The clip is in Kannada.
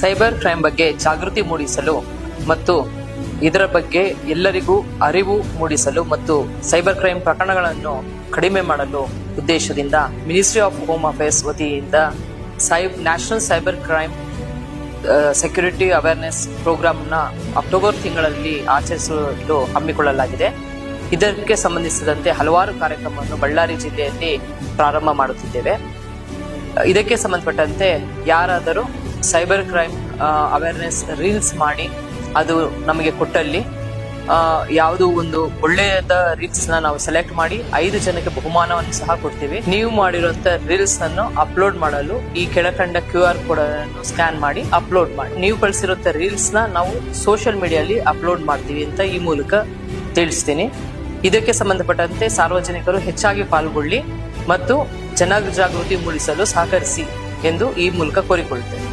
ಸೈಬರ್ ಕ್ರೈಮ್ ಬಗ್ಗೆ ಜಾಗೃತಿ ಮೂಡಿಸಲು ಮತ್ತು ಇದರ ಬಗ್ಗೆ ಎಲ್ಲರಿಗೂ ಅರಿವು ಮೂಡಿಸಲು ಮತ್ತು ಸೈಬರ್ ಕ್ರೈಮ್ ಪ್ರಕರಣಗಳನ್ನು ಕಡಿಮೆ ಮಾಡಲು ಉದ್ದೇಶದಿಂದ ಮಿನಿಸ್ಟ್ರಿ ಆಫ್ ಹೋಮ್ ಅಫೇರ್ಸ್ ವತಿಯಿಂದ ಸೈಬ್ national cyber crime security awareness ಪ್ರೋಗ್ರಾಂನ ಅಕ್ಟೋಬರ್ ತಿಂಗಳಲ್ಲಿ ಆಚರಿಸಲು ಹಮ್ಮಿಕೊಳ್ಳಲಾಗಿದೆ. ಇದಕ್ಕೆ ಸಂಬಂಧಿಸಿದಂತೆ ಹಲವಾರು ಕಾರ್ಯಕ್ರಮವನ್ನು ಬಳ್ಳಾರಿ ಜಿಲ್ಲೆಯಲ್ಲಿ ಪ್ರಾರಂಭ ಮಾಡುತ್ತಿದ್ದೇವೆ. ಇದಕ್ಕೆ ಸಂಬಂಧಪಟ್ಟಂತೆ ಯಾರಾದರೂ ಸೈಬರ್ ಕ್ರೈಮ್ ಅವೇರ್ನೆಸ್ ರೀಲ್ಸ್ ಮಾಡಿ ಅದು ನಮಗೆ ಕೊಟ್ಟಲ್ಲಿ ಯಾವುದು ಒಂದು ಒಳ್ಳೆಯದ ರೀಲ್ಸ್ನ ನಾವು ಸೆಲೆಕ್ಟ್ ಮಾಡಿ ಐದು ಜನಕ್ಕೆ ಬಹುಮಾನವನ್ನು ಸಹ ಕೊಡ್ತೀವಿ. ನೀವು ಮಾಡಿರುವಂತ ರೀಲ್ಸ್ ಅನ್ನು ಅಪ್ಲೋಡ್ ಮಾಡಲು ಈ ಕೆಳಕಂಡ ಕ್ಯೂ ಆರ್ ಕೋಡ್ ಅನ್ನು ಸ್ಕ್ಯಾನ್ ಮಾಡಿ ಅಪ್ಲೋಡ್ ಮಾಡಿ. ನೀವು ಕಳಿಸಿರುವಂತ ರೀಲ್ಸ್ನ ನಾವು ಸೋಷಿಯಲ್ ಮೀಡಿಯಲ್ಲಿ ಅಪ್ಲೋಡ್ ಮಾಡ್ತೀವಿ ಅಂತ ಈ ಮೂಲಕ ತಿಳಿಸ್ತೀನಿ. ಇದಕ್ಕೆ ಸಂಬಂಧಪಟ್ಟಂತೆ ಸಾರ್ವಜನಿಕರು ಹೆಚ್ಚಾಗಿ ಪಾಲ್ಗೊಳ್ಳಿ ಮತ್ತು ಜನ ಜಾಗೃತಿ ಮೂಡಿಸಲು ಸಹಕರಿಸಿ ಎಂದು ಈ ಮೂಲಕ ಕೋರಿಕೊಳ್ಳುತ್ತೇನೆ